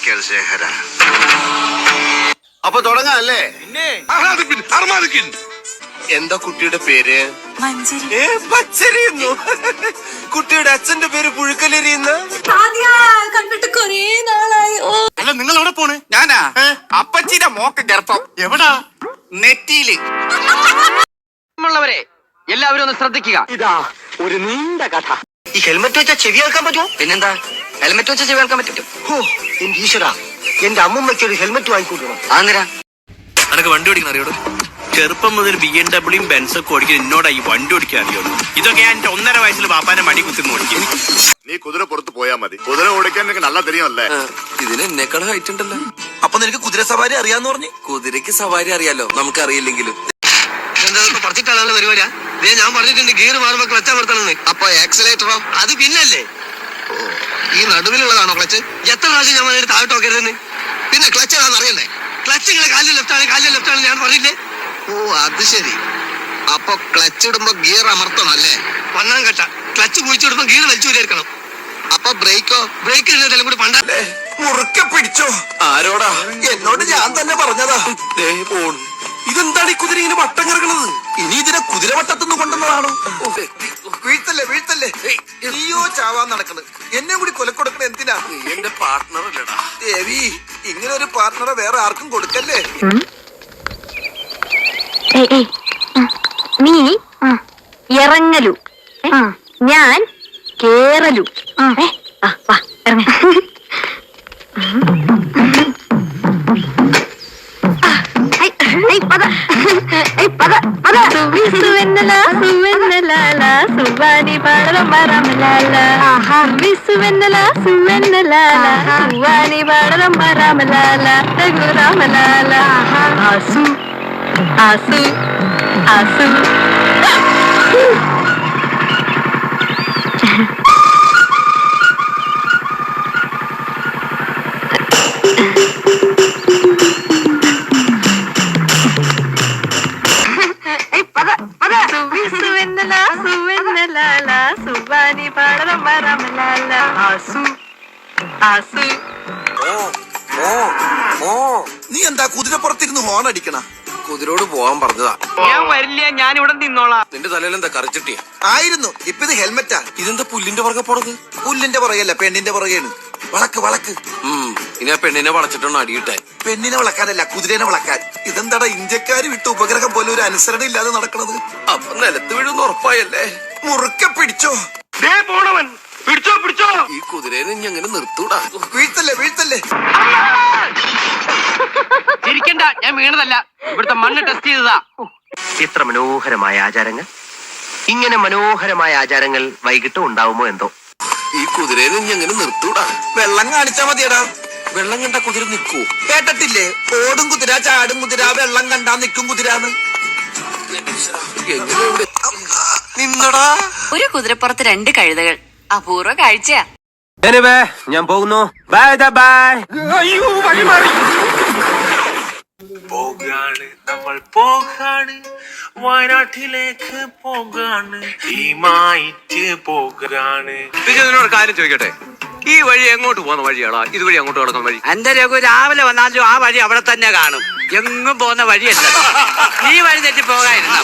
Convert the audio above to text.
അറക്കൽ ശേഖര അപ്പൊ തുടങ്ങാല്ലേ? എന്താ കുട്ടിയുടെ പേര്? മഞ്ചരി. ഏ പച്ചരിയുന്നു കുട്ടിയുടെ അച്ഛന്റെ പേര് പുഴുക്കലെരിയുന്ന ആദ്യ കണ്ടിട്ട് കൊറേ നാളായി. ഓ. അല്ല നിങ്ങൾ എവിടെ പോണ്? ഞാനാ? അപ്പച്ചിന്റെ അപ്പച്ചിയുടെ മോക്ക ഗർഭം. എവിടാ? നെറ്റിയിൽ. ഉള്ളവരെ എല്ലാവരും ഒന്ന് ശ്രദ്ധിക്കുക. ഇതാ ഒരു നീണ്ട കഥ. ഈ ഹെൽമെറ്റ് വെച്ചാ ചെവി കേൾക്കാൻ പറ്റുമോ? പിന്നെന്താ? ഹെൽമെറ്റ് വെച്ച് ചെയ്യാൻ പറ്റും. ഹോ എന്റെ ഈശ്വര. എന്റെ അമ്മമ്മയ്ക്ക് ഒരു ഹെൽമെറ്റ് വാങ്ങിക്കൊടുക്കണം. ആന്നിരാ വണ്ടി ഓടിക്കാൻ അറിയോളൂ ചെറുപ്പം മുതൽ ബി എം ഡബ്ല്യൂ ബെൻസൊക്കെ ഓടിക്കാൻ എന്നോടാ ഈ വണ്ടി ഓടിക്കാൻ അറിയുള്ളൂ ഇതൊക്കെ ഞാൻ എന്റെ ഒന്നര വയസ്സിൽ പാപ്പാന്റെ മടി കുത്തി ഓടിക്കും. നീ കുതിര പുറത്ത് പോയാ മതി. കുതിര ഓടിക്കാൻ നിനക്ക് നല്ല തെരിയല്ലേ ഇതിന് എന്നെക്കാളും ഹൈറ്റ് ഉണ്ടല്ലോ. അപ്പൊ നിനക്ക് കുതിര സവാരി അറിയാന്ന് പറഞ്ഞു? കുതിരക്ക് സവാരി അറിയാലോ നമുക്ക് അറിയില്ലെങ്കിലും പറഞ്ഞിട്ടാണല്ലോ പരിപാടിയാ? ഞാൻ പറഞ്ഞിട്ടുണ്ട് ഗിയർ മാറുമ്പോ ക്ലച്ച് അമർത്തണമെന്ന്. അപ്പൊ ആക്സിലേറ്ററോ അത് പിന്നല്ലേ? ഓ നടുവിലുള്ളതാണോ ക്ലച്ച് എത്ര പ്രാവശ്യം ഞാൻ പറഞ്ഞിട്ട് താഴോട്ട് നോക്കരുതെന്ന് പിന്നെ ക്ലച്ച് ഏതാണെന്ന് അറിയണ്ടേ? ക്ലച്ച് നിങ്ങളെ കാലിൽ ലെഫ്റ്റ് ആണ് കാലിൽ ലെഫ്റ്റ് ആണ് ഞാൻ പറഞ്ഞില്ലേ? ഓ അത് ശരി. അപ്പൊ ക്ലച്ച് ഇടുമ്പോ ഗിയർ അമർത്തണം അല്ലേ? വണ്ണം കെട്ട. ക്ലച്ച് കുഴിച്ചിടുമ്പോ ഗിയർ വലിച്ചു വരിക്കണം അപ്പൊ ബ്രേക്കോ ബ്രേക്ക് ഇടുന്നതെല്ലാം കൂടി പണ്ട മുറുക്കെ പിടിച്ചോ. ആരോടാ? എന്നോട് ഞാൻ തന്നെ പറഞ്ഞതാ. ഇതെന്താണ് ഈ കുതിര ഇങ്ങനെ വട്ടം കിടക്കുന്നത് ഇനി ഇതിനെ കുതിരവട്ടത്തുനിന്ന് കൊണ്ടുവന്നതാണോ? വീഴ്ത്തല്ലേ വീഴ്ത്തല്ലേ നീയോ ചാവാൻ നടക്കണ്. എന്നെ കൂടി കൊലക്കൊടുക്കണ എന്തിനാ? എന്റെ പാർട്ട്ണർ അല്ലടാ. ദേവി ഇങ്ങനെ ഒരു പാർട്ണറെ വേറെ ആർക്കും കൊടുക്കല്ലേ. നീ ഇറങ്ങലു? ഞാൻ കേറലു. ആ, വാ, ഇറങ്ങ്. సువ్వాని బాడలమ్మ రామలాల విసు వెన్నెల సువెన్నెలాల సువ్వాని బాడలమ్మ రామలాల రఘు రామలాల ఆసు ఆసు ఆసు. സുവാനി പാടലം വരാമലാല ആസു. ആസു. നീ എന്താ കുതിരപ്പുറത്തിരുന്ന് ഹോൺ അടിക്കണ? കുതിരോട് പോവാൻ പറഞ്ഞതാ. ഞാൻ വരില്ല ഞാൻ ഇവിടെ നിന്നോളാം. നിന്റെ തലയിൽ എന്താ കറിച്ചിട്ടിയാ ആയിരുന്നു. ഇപ്പൊ ഇത് ഹെൽമെറ്റാ. ഇതെന്താ പുല്ലിന്റെ പുറകെ പോണത്? പുല്ലിന്റെ പുറകെയല്ല പെണ്ണിന്റെ പുറകെയാണ്. വളക്ക് വളക്ക്. ഉം ഇനി ആ പെണ്ണിനെ വളച്ചിട്ടാണ് അടിയിട്ടെ. പെണ്ണിനെ വളക്കാനല്ല കുതിരേനെ വളക്കാൻ. ഇതെന്താടാ ഇന്ത്യക്കാര് വിട്ട ഉപഗ്രഹം പോലെ ഒരു അനുസരണ ഇല്ലാതെ നടക്കണത്? അപ്പൊ നിലത്ത് വീഴുന്ന ഉറപ്പായല്ലേ? മുറുക്കെ പിടിച്ചോ. പോണവൻ. പിടിച്ചോ പിടിച്ചോ. ഈ കുതിരേനെ ഇനി അങ്ങനെ നിർത്തൂടാ. വീഴ്ത്തല്ലേ വീഴ്ത്തല്ലേ? ചിരിക്കണ്ട ഞാൻ വീണതല്ല. ഇവിടുത്തെ മണ്ണ് ടെസ്റ്റ് ചെയ്തതാ. ഇത്ര മനോഹരമായ ആചാരങ്ങൾ? ഇങ്ങനെ മനോഹരമായ ആചാരങ്ങൾ വൈകിട്ട് ഉണ്ടാവുമോ എന്തോ? ഈ കുതിരേനെ ഇനി അങ്ങനെ നിർത്തൂടാ. വെള്ളം കാണിച്ചാ മതിയടാ. വെള്ളം കണ്ട കുതിര നിൽക്കൂ കേട്ടിട്ടില്ലേ? ഓടും കുതിര ചാടും കുതിര വെള്ളം കണ്ടാ നിൽക്കും കുതിരാന്ന്. നിന്നടാ. ഒരു കുതിരപ്പുറത്ത് രണ്ട് കഴുതകൾ. അപൂർവ കാഴ്ചയാ. ഞാൻ പോകുന്നു. ബൈ ബൈ പോകാണ് നമ്മൾ പോകാണ്. വയനാട്ടിലേക്ക് പോകാണ്. ടീമായിട്ട് പോകാണ്. ഇതിനോട് കാര്യം ചോദിക്കട്ടെ? ഈ വഴി എങ്ങോട്ട് പോകുന്ന വഴിയാളാ? ഇതുവഴി അങ്ങോട്ട് കിടക്കുന്ന വഴി? എന്റെ രഘു രാവിലെ വന്നാലും ആ വഴി അവിടെ തന്നെ കാണും. എങ്ങും പോകുന്ന വഴിയല്ല. നീ വഴി തെറ്റി പോകാതിരുന്ന